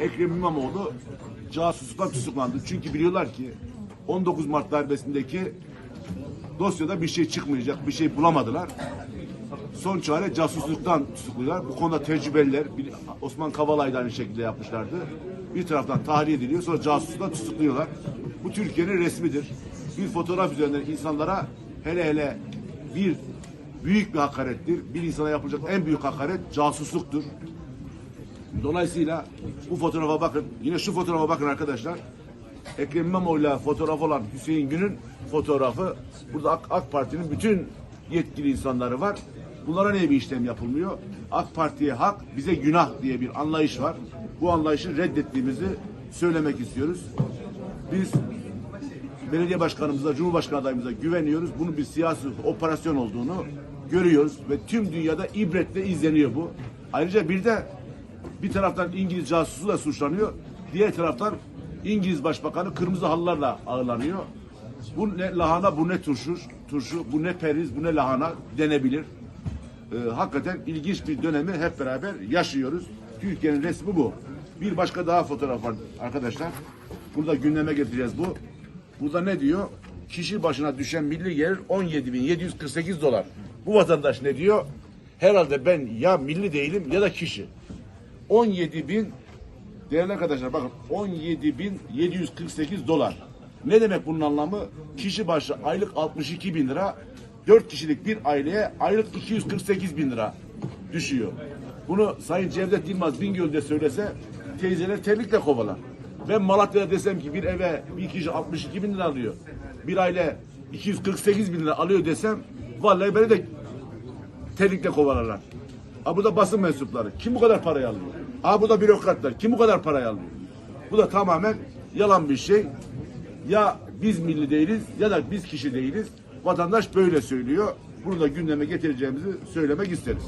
Ekrem İmamoğlu casusluktan tutuklandı. Çünkü biliyorlar ki 19 Mart darbesindeki dosyada bir şey çıkmayacak, bir şey bulamadılar. Son çare casusluktan tutukluyorlar. Bu konuda tecrübeliler, Osman Kavalay da aynı şekilde yapmışlardı. Bir taraftan tahliye ediliyor, sonra casusluktan tutukluyorlar. Bu Türkiye'nin resmidir. Bir fotoğraf üzerinden insanlara hele hele bir büyük bir hakarettir. Bir insana yapılacak en büyük hakaret casusluktur. Dolayısıyla bu fotoğrafa bakın. Yine şu fotoğrafa bakın arkadaşlar. Ekrem İmamoğlu'yla fotoğraf olan Hüseyin Gün'ün fotoğrafı. Burada AK, AK Parti'nin bütün yetkili insanları var. Bunlara niye bir işlem yapılmıyor? AK Parti'ye hak, bize günah diye bir anlayış var. Bu anlayışı reddettiğimizi söylemek istiyoruz. Biz belediye başkanımıza, cumhurbaşkanı adayımıza güveniyoruz. Bunun bir siyasi operasyon olduğunu görüyoruz ve tüm dünyada ibretle izleniyor bu. Ayrıca bir de bir taraftan İngiliz casusu da suçlanıyor. Diğer taraftan İngiliz Başbakanı kırmızı halılarla ağırlanıyor. Bu ne lahana, bu ne turşu, turşu, bu ne periz, bu ne lahana denebilir. Ee, hakikaten ilginç bir dönemi hep beraber yaşıyoruz. Türkiye'nin resmi bu. Bir başka daha fotoğraf var arkadaşlar. Burada gündeme getireceğiz bu. Burada ne diyor? Kişi başına düşen milli gelir 17.748 dolar. Bu vatandaş ne diyor? Herhalde ben ya milli değilim ya da kişi. 17 bin değerli arkadaşlar bakın 17.748 dolar. Ne demek bunun anlamı? Kişi başı aylık 62 bin lira. 4 kişilik bir aileye aylık 248 bin lira düşüyor. Bunu Sayın Cevdet Yılmaz Bingöl'de söylese teyzeler terlikle kovalar. Ben Malatya'da desem ki bir eve bir kişi 62 bin lira alıyor. Bir aile 248 bin lira alıyor desem vallahi beni de terlikle kovalarlar. Ha bu da basın mensupları. Kim bu kadar parayı alıyor? Ha bu da bürokratlar. Kim bu kadar parayı alıyor? Bu da tamamen yalan bir şey. Ya biz milli değiliz ya da biz kişi değiliz. Vatandaş böyle söylüyor. Bunu da gündeme getireceğimizi söylemek isteriz.